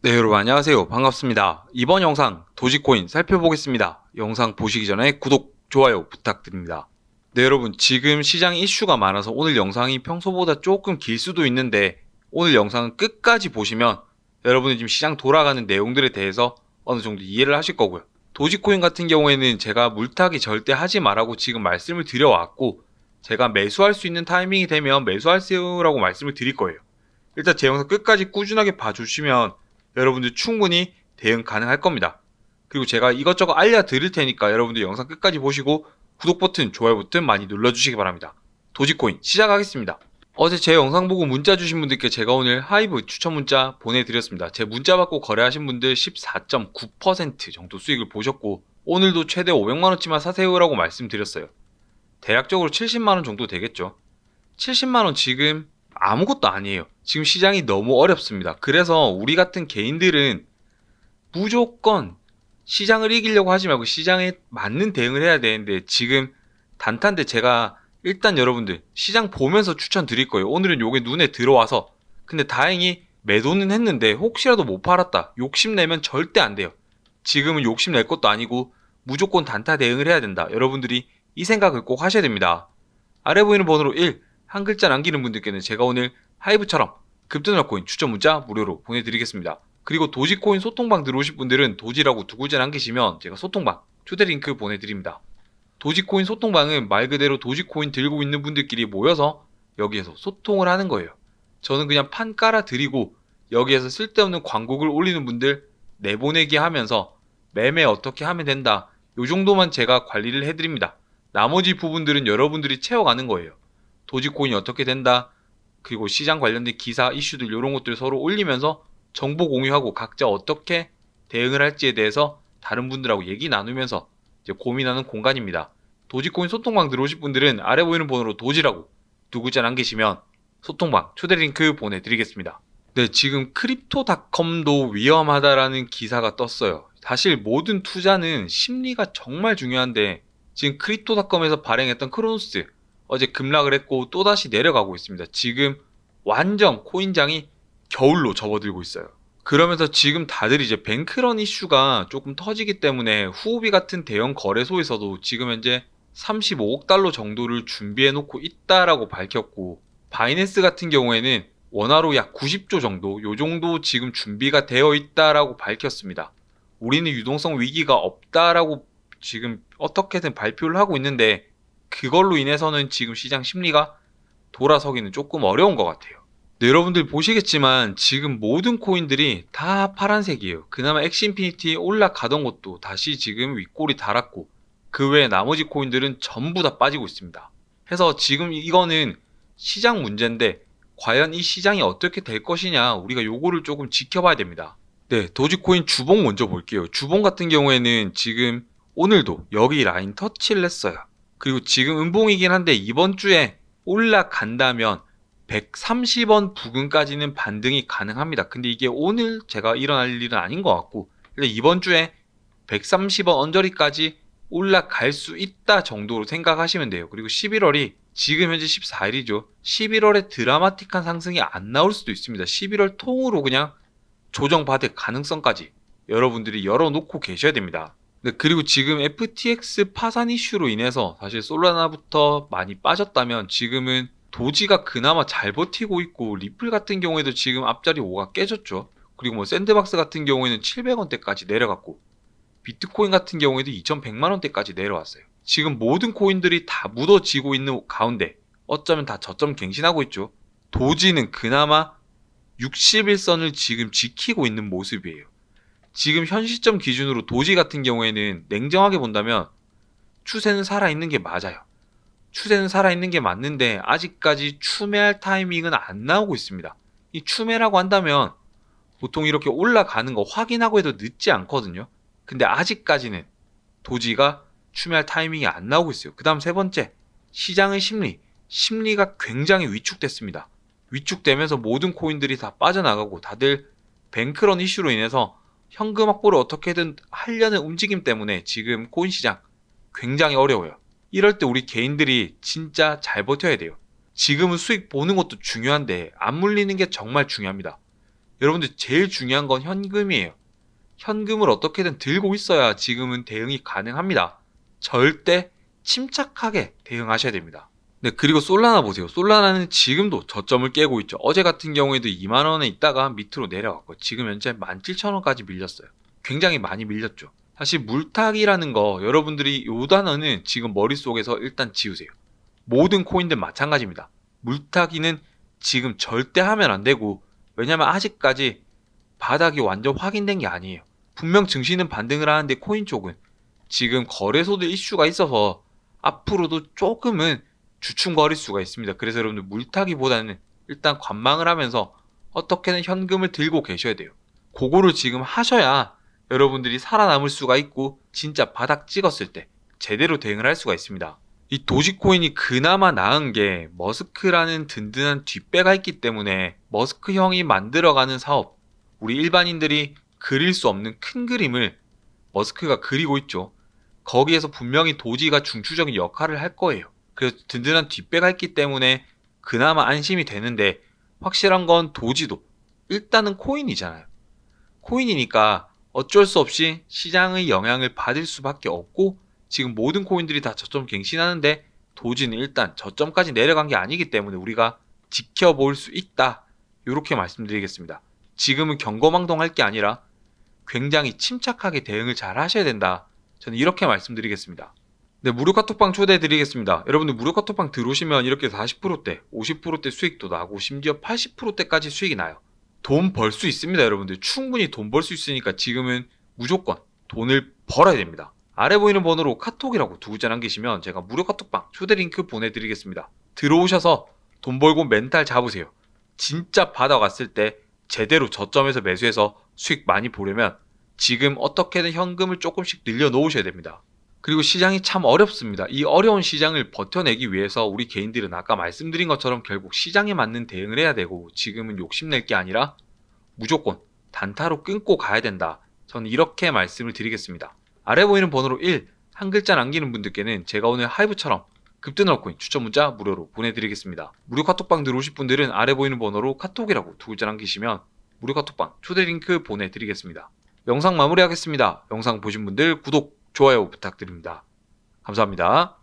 네, 여러분 안녕하세요. 반갑습니다. 이번 영상 도지코인 살펴보겠습니다. 영상 보시기 전에 구독, 좋아요 부탁드립니다. 네, 여러분 지금 시장 이슈가 많아서 오늘 영상이 평소보다 조금 길 수도 있는데 오늘 영상은 끝까지 보시면 여러분이 지금 시장 돌아가는 내용들에 대해서 어느 정도 이해를 하실 거고요. 도지코인 같은 경우에는 제가 물타기 절대 하지 말라고 지금 말씀을 드려왔고 제가 매수할 수 있는 타이밍이 되면 매수하세요라고 말씀을 드릴 거예요. 일단 제 영상 끝까지 꾸준하게 봐주시면 여러분들 충분히 대응 가능할 겁니다. 그리고 제가 이것저것 알려드릴 테니까 여러분들 영상 끝까지 보시고 구독 버튼, 좋아요 버튼 많이 눌러주시기 바랍니다. 도지코인 시작하겠습니다. 어제 제 영상 보고 문자 주신 분들께 제가 오늘 하이브 추천 문자 보내드렸습니다. 제 문자 받고 거래하신 분들 14.9% 정도 수익을 보셨고 오늘도 최대 500만원치만 사세요라고 말씀드렸어요. 대략적으로 70만원 정도 되겠죠. 70만원 지금 아무것도 아니에요. 지금 시장이 너무 어렵습니다. 그래서 우리 같은 개인들은 무조건 시장을 이기려고 하지 말고 시장에 맞는 대응을 해야 되는데 지금 단타인데 제가 일단 여러분들 시장 보면서 추천드릴 거예요. 오늘은 요게 눈에 들어와서 근데 다행히 매도는 했는데 혹시라도 못 팔았다. 욕심내면 절대 안 돼요. 지금은 욕심낼 것도 아니고 무조건 단타 대응을 해야 된다. 여러분들이 이 생각을 꼭 하셔야 됩니다. 아래 보이는 번호로 1, 한 글자 남기는 분들께는 제가 오늘 하이브처럼 급등할 코인 추천 문자 무료로 보내드리겠습니다. 그리고 도지코인 소통방 들어오실 분들은 도지라고 두 글자 남기시면 제가 소통방 초대 링크 보내드립니다. 도지코인 소통방은 말 그대로 도지코인 들고 있는 분들끼리 모여서 여기에서 소통을 하는 거예요. 저는 그냥 판 깔아 드리고 여기에서 쓸데없는 광고글 올리는 분들 내보내기 하면서 매매 어떻게 하면 된다. 요 정도만 제가 관리를 해드립니다. 나머지 부분들은 여러분들이 채워가는 거예요. 도지코인이 어떻게 된다. 그리고 시장 관련된 기사, 이슈들 이런 것들 서로 올리면서 정보 공유하고 각자 어떻게 대응을 할지에 대해서 다른 분들하고 얘기 나누면서 이제 고민하는 공간입니다. 도지코인 소통방 들어오실 분들은 아래 보이는 번호로 도지라고 두 글자 남기시면 소통방 초대 링크 보내드리겠습니다. 네, 지금 크립토닷컴도 위험하다라는 기사가 떴어요. 사실 모든 투자는 심리가 정말 중요한데 지금 크립토닷컴에서 발행했던 크로노스 어제 급락을 했고 또다시 내려가고 있습니다. 지금 완전 코인장이 겨울로 접어들고 있어요. 그러면서 지금 다들 이제 뱅크런 이슈가 조금 터지기 때문에 후오비 같은 대형 거래소에서도 지금 현재 35억 달러 정도를 준비해 놓고 있다라고 밝혔고 바이낸스 같은 경우에는 원화로 약 90조 정도 요 정도 지금 준비가 되어 있다라고 밝혔습니다. 우리는 유동성 위기가 없다라고 지금 어떻게든 발표를 하고 있는데 그걸로 인해서는 지금 시장 심리가 돌아서기는 조금 어려운 것 같아요. 네, 여러분들 보시겠지만 지금 모든 코인들이 다 파란색이에요. 그나마 엑시인피니티 올라가던 것도 다시 지금 윗골이 달았고 그 외에 나머지 코인들은 전부 다 빠지고 있습니다. 해서 지금 이거는 시장 문제인데 과연 이 시장이 어떻게 될 것이냐 우리가 요거를 조금 지켜봐야 됩니다. 네, 도지코인 주봉 먼저 볼게요. 주봉 같은 경우에는 지금 오늘도 여기 라인 터치를 했어요. 그리고 지금 음봉이긴 한데 이번 주에 올라간다면 130원 부근까지는 반등이 가능합니다. 근데 이게 오늘 제가 일어날 일은 아닌 것 같고 이번 주에 130원 언저리까지 올라갈 수 있다 정도로 생각하시면 돼요. 그리고 11월이 지금 현재 14일이죠. 11월에 드라마틱한 상승이 안 나올 수도 있습니다. 11월 통으로 그냥 조정받을 가능성까지 여러분들이 열어놓고 계셔야 됩니다. 네, 그리고 지금 FTX 파산 이슈로 인해서 사실 솔라나부터 많이 빠졌다면 지금은 도지가 그나마 잘 버티고 있고 리플 같은 경우에도 지금 앞자리 5가 깨졌죠. 그리고 뭐 샌드박스 같은 경우에는 700원대까지 내려갔고 비트코인 같은 경우에도 2100만 원대까지 내려왔어요. 지금 모든 코인들이 다 묻어지고 있는 가운데 어쩌면 다 저점 갱신하고 있죠. 도지는 그나마 61선을 지금 지키고 있는 모습이에요. 지금 현 시점 기준으로 도지 같은 경우에는 냉정하게 본다면 추세는 살아있는 게 맞아요. 추세는 살아있는 게 맞는데 아직까지 추매할 타이밍은 안 나오고 있습니다. 이 추매라고 한다면 보통 이렇게 올라가는 거 확인하고 해도 늦지 않거든요. 근데 아직까지는 도지가 추매할 타이밍이 안 나오고 있어요. 그 다음 세 번째, 시장의 심리. 심리가 굉장히 위축됐습니다. 위축되면서 모든 코인들이 다 빠져나가고 다들 뱅크런 이슈로 인해서 현금 확보를 어떻게든 하려는 움직임 때문에 지금 코인 시장 굉장히 어려워요. 이럴 때 우리 개인들이 진짜 잘 버텨야 돼요. 지금은 수익 보는 것도 중요한데 안 물리는 게 정말 중요합니다. 여러분들 제일 중요한 건 현금이에요. 현금을 어떻게든 들고 있어야 지금은 대응이 가능합니다. 절대 침착하게 대응하셔야 됩니다. 네, 그리고 솔라나 보세요. 솔라나는 지금도 저점을 깨고 있죠. 어제 같은 경우에도 2만원에 있다가 밑으로 내려갔고, 지금 현재 17,000원까지 밀렸어요. 굉장히 많이 밀렸죠. 사실 물타기라는 거, 여러분들이 요 단어는 지금 머릿속에서 일단 지우세요. 모든 코인들 마찬가지입니다. 물타기는 지금 절대 하면 안 되고, 왜냐면 아직까지 바닥이 완전 확인된 게 아니에요. 분명 증시는 반등을 하는데 코인 쪽은 지금 거래소들 이슈가 있어서 앞으로도 조금은 주춤거릴 수가 있습니다. 그래서 여러분들 물타기보다는 일단 관망을 하면서 어떻게든 현금을 들고 계셔야 돼요. 그거를 지금 하셔야 여러분들이 살아남을 수가 있고 진짜 바닥 찍었을 때 제대로 대응을 할 수가 있습니다. 이 도지코인이 그나마 나은 게 머스크라는 든든한 뒷배가 있기 때문에 머스크 형이 만들어가는 사업, 우리 일반인들이 그릴 수 없는 큰 그림을 머스크가 그리고 있죠. 거기에서 분명히 도지가 중추적인 역할을 할 거예요. 그래서 든든한 뒷배가 있기 때문에 그나마 안심이 되는데 확실한 건 도지도 일단은 코인이잖아요. 코인이니까 어쩔 수 없이 시장의 영향을 받을 수밖에 없고 지금 모든 코인들이 다 저점 갱신하는데 도지는 일단 저점까지 내려간 게 아니기 때문에 우리가 지켜볼 수 있다. 이렇게 말씀드리겠습니다. 지금은 경거망동 할 게 아니라 굉장히 침착하게 대응을 잘 하셔야 된다. 저는 이렇게 말씀드리겠습니다. 네, 무료 카톡방 초대해 드리겠습니다. 여러분들 무료 카톡방 들어오시면 이렇게 40%대, 50%대 수익도 나고 심지어 80%대까지 수익이 나요. 돈 벌 수 있습니다, 여러분들. 충분히 돈 벌 수 있으니까 지금은 무조건 돈을 벌어야 됩니다. 아래 보이는 번호로 카톡이라고 두 글자 남기시면 제가 무료 카톡방 초대 링크 보내드리겠습니다. 들어오셔서 돈 벌고 멘탈 잡으세요. 진짜 받아갔을 때 제대로 저점에서 매수해서 수익 많이 보려면 지금 어떻게든 현금을 조금씩 늘려 놓으셔야 됩니다. 그리고 시장이 참 어렵습니다. 이 어려운 시장을 버텨내기 위해서 우리 개인들은 아까 말씀드린 것처럼 결국 시장에 맞는 대응을 해야 되고 지금은 욕심낼 게 아니라 무조건 단타로 끊고 가야 된다. 저는 이렇게 말씀을 드리겠습니다. 아래 보이는 번호로 1, 한 글자 남기는 분들께는 제가 오늘 하이브처럼 급등 얼코인 추천 문자 무료로 보내드리겠습니다. 무료 카톡방 들어오실 분들은 아래 보이는 번호로 카톡이라고 두 글자 남기시면 무료 카톡방 초대 링크 보내드리겠습니다. 영상 마무리하겠습니다. 영상 보신 분들 구독, 좋아요 부탁드립니다. 감사합니다.